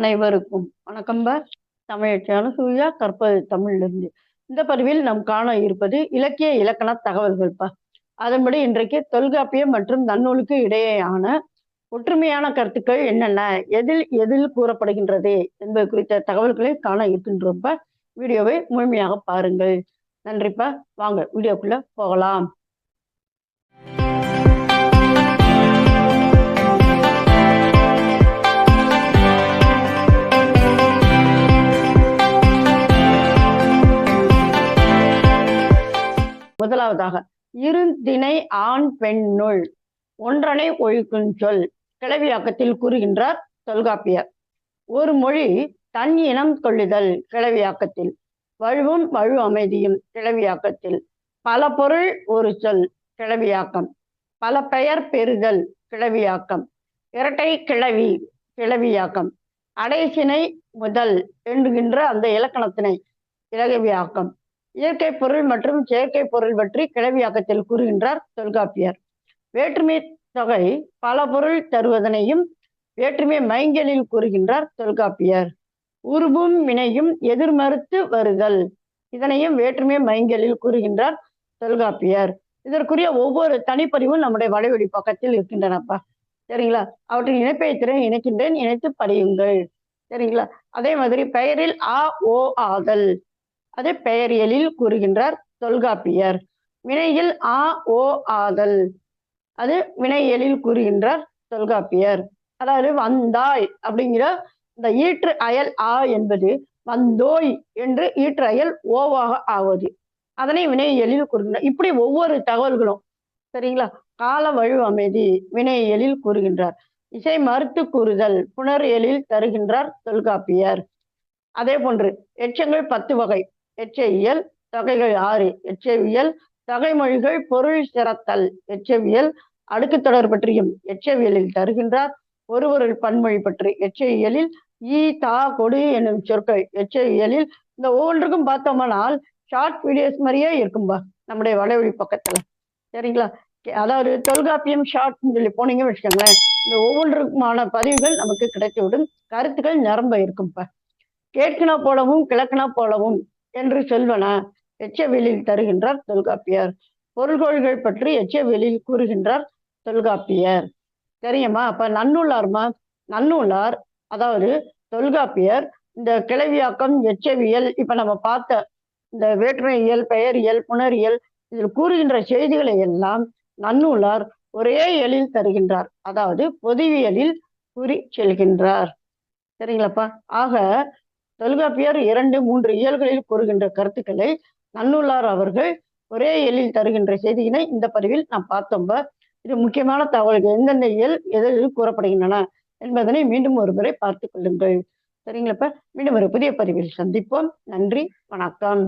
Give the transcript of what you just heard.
அனைவருக்கும் வணக்கம்ப தமிழ் சூர்யா கற்பது தமிழிலிருந்து. இந்த பதிவில் நாம் காண இருப்பது இலக்கிய இலக்கண தகவல்கள்ப்பா அதன்படி இன்றைக்கு தொல்காப்பியம் மற்றும் நன்னூலுக்கு இடையேயான ஒற்றுமையான கருத்துக்கள் என்னென்ன? எதில் எதில் கூறப்படுகின்றது என்பது குறித்த தகவல்களை காண இருக்கின்றோம்ப்பா வீடியோவை முழுமையாக பாருங்கள். நன்றிப்பா வாங்க வீடியோக்குள்ள போகலாம். முதலாவதாக இருந்தினை ஆண் பெண்ணுள் ஒன்றனை ஒழிக்கும் சொல் கிளவியாக்கத்தில் கூறுகின்றார் தொல்காப்பியர். ஒரு மொழி தன் இனம் கொள்ளுதல் கிளவியாக்கத்தில். வழுவும் வழு அமைதியும் கிளவியாக்கத்தில். பல பொருள் ஒரு சொல் கிளவியாக்கம். பல பெயர் பெறுதல் கிளவியாக்கம். இரட்டை கிளவி கிளவியாக்கம். அடைசினை முதல் என்கின்ற அந்த இலக்கணத்தினை இலகவியாக்கம். இயற்கை பொருள் மற்றும் செயற்கை பொருள் பற்றி கிளவியாக்கத்தில் கூறுகின்றார் தொல்காப்பியர். வேற்றுமை தொகை பல பொருள் தருவதனையும் வேற்றுமை மைங்கலில் கூறுகின்றார் தொல்காப்பியர். உருவும் வினையும் எதிர்மறுத்து வருதல். இதனையும் வேற்றுமை மைங்கலில் கூறுகின்றார் தொல்காப்பியர். இதற்குரிய ஒவ்வொரு தனிப்பதிவும் நம்முடைய வலைவெளி பக்கத்தில் இருக்கின்றனப்பா. சரிங்களா? அவற்றின் இணைப்பை திறன் இணைக்கின்றேன் இணைத்து படியுங்கள். சரிங்களா? அதே மாதிரி பெயரில் ஆ ஓ ஆதல். அது பெயரியலில் கூறுகின்றார் தொல்காப்பியர். வினையில் ஆ ஓ ஆதல். அது வினையலில் கூறுகின்றார் தொல்காப்பியர். அதாவது வந்தாய் அப்படிங்கிற இந்த ஈற்று அயல் ஆ என்பது வந்தோய் என்று ஈற்று அயல் ஓவாக ஆவது. அதனை வினையலில் கூறுகின்றார் இப்படி ஒவ்வொரு தகவல்களும் சரிங்களா? கால வழு அமைதி வினையலில் கூறுகின்றார். இசை மறுத்து கூறுதல் புணரியலில் தருகின்றார் தொல்காப்பியர். அதே போன்று எச்சங்கள் பத்து வகை. எச்சவியல் தொகைகள் ஆறு. எச்சவியல் தொகைமொழிகள் பொருள் சிறத்தல். எச்சவியல் அடுக்கு தொடர் பற்றியும் எச்சவியலில் தருகின்றார். ஒருவரில் பன்மொழி பற்றி எச்சவியலில் ஈ தா கொடு என்னும் சொற்கள். எச்சவியலில் இந்த ஒவ்வொன்றுக்கும் பார்த்தோம்னால் ஷார்ட் வீடியோஸ் மாதிரியே இருக்கும்பா நம்முடைய வலைவழி பக்கத்துல. சரிங்களா? அதாவது தொல்காப்பியம் ஷார்ட்னு சொல்லி போனீங்கன்னு வச்சுக்கோங்களேன். இந்த ஒவ்வொன்றுக்குமான பதிவுகள் நமக்கு கிடைத்துவிடும். கருத்துக்கள் நிரம்ப இருக்கும்பா கேட்கினா போலவும் கிழக்கினா போலவும் என்று சொல்வன? எச்சவெளியில் தருகின்றார் தொல்காப்பியர். பொருள்கோள்கள் பற்றி எச்சவெளியில் கூறுகின்றார் தொல்காப்பியர். தெரியுமா? அப்ப நன்னூலார்மா? நன்னூலார் அதாவது தொல்காப்பியர் இந்த கிளவியாக்கம் எச்சவியல் இப்ப நம்ம பார்த்த இந்த வேற்றுமையியல் பெயரியல் புணரியல் இதில் கூறுகின்ற செய்திகளை எல்லாம் நன்னூலார் ஒரே எழில் தருகின்றார். அதாவது பொதுவியலில் கூறி செல்கின்றார். சரிங்களாப்பா? ஆக தொல்காப்பியர் இரண்டு மூன்று இயல்களில் கூறுகின்ற கருத்துக்களை நன்னூலார் அவர்கள் ஒரே இயலில் தருகின்ற செய்தியினை இந்த பதிவில் நாம் பார்த்தோம்ப இது முக்கியமான தகவல்கள். எந்தெந்த இயல் எதில் கூறப்படுகின்றன என்பதனை மீண்டும் ஒருமுறை பார்த்து கொள்ளுங்கள். சரிங்களப்ப மீண்டும் ஒரு புதிய பதிவில் சந்திப்போம். நன்றி வணக்கம்.